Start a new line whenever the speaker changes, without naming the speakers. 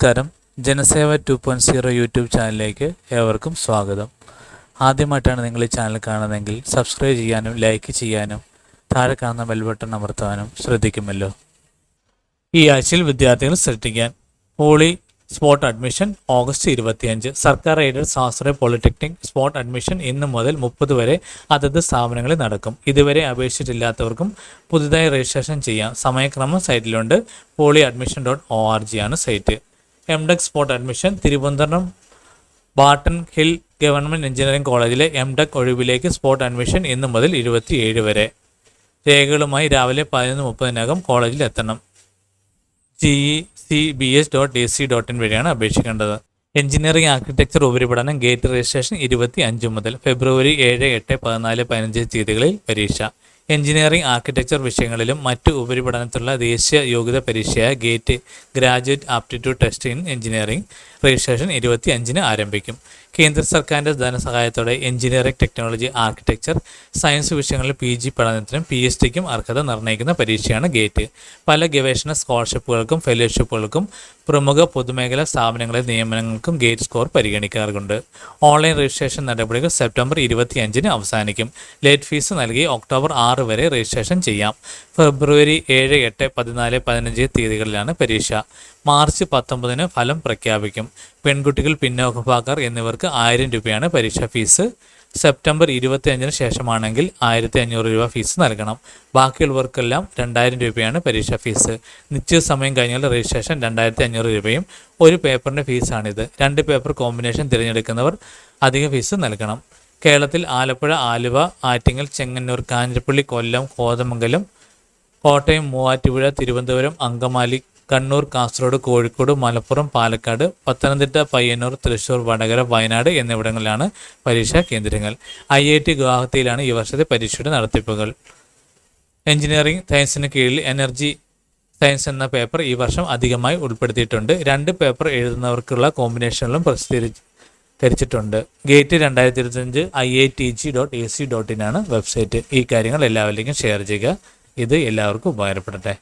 നമസ്കാരം. Janaseva two point zero YouTube ചാനലിലേക്ക് ഏവർക്കും സ്വാഗതം. ആദ്യമായിട്ടാണ് നിങ്ങൾ ഈ ചാനൽ കാണുന്നതെങ്കിൽ സബ്സ്ക്രൈബ് ചെയ്യാനും ലൈക്ക് ചെയ്യാനും താഴെ കാണുന്ന ബെൽ ബട്ടൺ അമർത്താനും ശ്രദ്ധിക്കുമല്ലോ. ഈ ആഴ്ചയിൽ വിദ്യാർത്ഥികൾ ശ്രദ്ധിക്കാൻ ഹോളി സ്പോട്ട് അഡ്മിഷൻ ഓഗസ്റ്റ് ഇരുപത്തിയഞ്ച്. സർക്കാർ എയ്ഡഡ് സ്വാശ്രയ പോളിടെക്നിക് സ്പോട്ട് അഡ്മിഷൻ ഇന്ന് മുതൽ മുപ്പത് വരെ അതത് സ്ഥാപനങ്ങളിൽ നടക്കും. ഇതുവരെ അപേക്ഷിച്ചിട്ടില്ലാത്തവർക്കും പുതുതായി രജിസ്ട്രേഷൻ ചെയ്യാം. സമയക്രമം സൈറ്റിലുണ്ട്. Poly admission dot O R G ആണ് site. MTech spot admission Thiruvananthapuram Barton Hill government engineering കോളേജിലെ എംടെക് ഒഴിവിലേക്ക് സ്പോട്ട് അഡ്മിഷൻ ഇന്ന് മുതൽ ഇരുപത്തിയേഴ് വരെ. രേഖകളുമായി രാവിലെ പതിനൊന്ന് മുപ്പതിനകം കോളേജിൽ എത്തണം. G E C B S dot A C dot in വഴിയാണ് അപേക്ഷിക്കേണ്ടത്. എഞ്ചിനീയറിംഗ് ആർക്കിടെക്ചർ ഉപരിപഠനം ഗേറ്റ് രജിസ്ട്രേഷൻ ഇരുപത്തി അഞ്ച് മുതൽ ഫെബ്രുവരി ഏഴ് എട്ട് പതിനാല് പതിനഞ്ച് തീയതികളിൽ പരീക്ഷ. എഞ്ചിനീയറിംഗ് ആർക്കിടെക്ചർ വിഷയങ്ങളിലും മറ്റ് ഉപരിപഠനത്തിലുള്ള ദേശീയ യോഗ്യതാ പരീക്ഷയായ GATE graduate aptitude test in engineering registration ഇരുപത്തി അഞ്ചിന് ആരംഭിക്കും. കേന്ദ്ര സർക്കാരിന്റെ ധനസഹായത്തോടെ എഞ്ചിനീയറിംഗ് ടെക്നോളജി ആർക്കിടെക്ചർ സയൻസ് വിഷയങ്ങളിൽ പി ജി പഠനത്തിനും പി എച്ച് ഡിക്കും അർഹത നിർണയിക്കുന്ന പരീക്ഷയാണ് ഗേറ്റ്. പല ഗവേഷണ സ്കോളർഷിപ്പുകൾക്കും ഫെലോഷിപ്പുകൾക്കും പ്രമുഖ പൊതുമേഖലാ സ്ഥാപനങ്ങളിലെ നിയമനങ്ങൾക്കും ഗേറ്റ് സ്കോർ പരിഗണിക്കാറുണ്ട്. ഓൺലൈൻ രജിസ്ട്രേഷൻ നടപടികൾ സെപ്റ്റംബർ ഇരുപത്തിയഞ്ചിന് അവസാനിക്കും. ലേറ്റ് ഫീസ് നൽകി ഒക്ടോബർ ആറ് വരെ രജിസ്ട്രേഷൻ ചെയ്യാം. ഫെബ്രുവരി ഏഴ് എട്ട് പതിനാല് പതിനഞ്ച് തീയതികളിലാണ് പരീക്ഷ. മാർച്ച് പത്തൊമ്പതിന് ഫലം പ്രഖ്യാപിക്കും. പെൺകുട്ടികൾ പിന്നോക്കഭാഗർ എന്നിവർക്ക് ആയിരം രൂപയാണ് പരീക്ഷാ ഫീസ്. സെപ്റ്റംബർ ഇരുപത്തി അഞ്ചിന് ശേഷമാണെങ്കിൽ ആയിരത്തി അഞ്ഞൂറ് രൂപ ഫീസ് നൽകണം. ബാക്കിയുള്ളവർക്കെല്ലാം രണ്ടായിരം രൂപയാണ് പരീക്ഷാ ഫീസ്. നിശ്ചിത സമയം കഴിഞ്ഞാൽ രജിസ്ട്രേഷൻ രണ്ടായിരത്തി അഞ്ഞൂറ് രൂപയും ഒരു പേപ്പറിന്റെ ഫീസാണിത്. രണ്ട് പേപ്പർ കോമ്പിനേഷൻ തിരഞ്ഞെടുക്കുന്നവർ അധിക ഫീസ് നൽകണം. കേരളത്തിൽ ആലപ്പുഴ ആലുവ ആറ്റിങ്ങൽ ചെങ്ങന്നൂർ കാഞ്ഞിരപ്പള്ളി കൊല്ലം കോതമംഗലം കോട്ടയം മൂവാറ്റുപുഴ തിരുവനന്തപുരം അങ്കമാലി കണ്ണൂർ കാസർഗോഡ് കോഴിക്കോട് മലപ്പുറം പാലക്കാട് പത്തനംതിട്ട പയ്യന്നൂർ തൃശൂർ വടകര വയനാട് എന്നിവിടങ്ങളിലാണ് പരീക്ഷാ കേന്ദ്രങ്ങൾ. ഐ ഐ ടി ഗുവാഹത്തിയിലാണ് ഈ വർഷത്തെ പരീക്ഷയുടെ നടത്തിപ്പുകൾ. എഞ്ചിനീയറിംഗ് സയൻസിന് കീഴിൽ എനർജി സയൻസ് എന്ന പേപ്പർ ഈ വർഷം അധികമായി ഉൾപ്പെടുത്തിയിട്ടുണ്ട്. രണ്ട് പേപ്പർ എഴുതുന്നവർക്കുള്ള കോമ്പിനേഷനിലും പ്രസിദ്ധീകരിച്ചിട്ടുണ്ട്. ഗേറ്റ് രണ്ടായിരത്തി ഇരുപത്തഞ്ച് I I T G dot A C dot in ആണ് വെബ്സൈറ്റ്. ഈ കാര്യങ്ങൾ എല്ലാവരിലേക്കും ഷെയർ ചെയ്യുക. ഇത് എല്ലാവർക്കും ഉപകാരപ്പെടട്ടെ.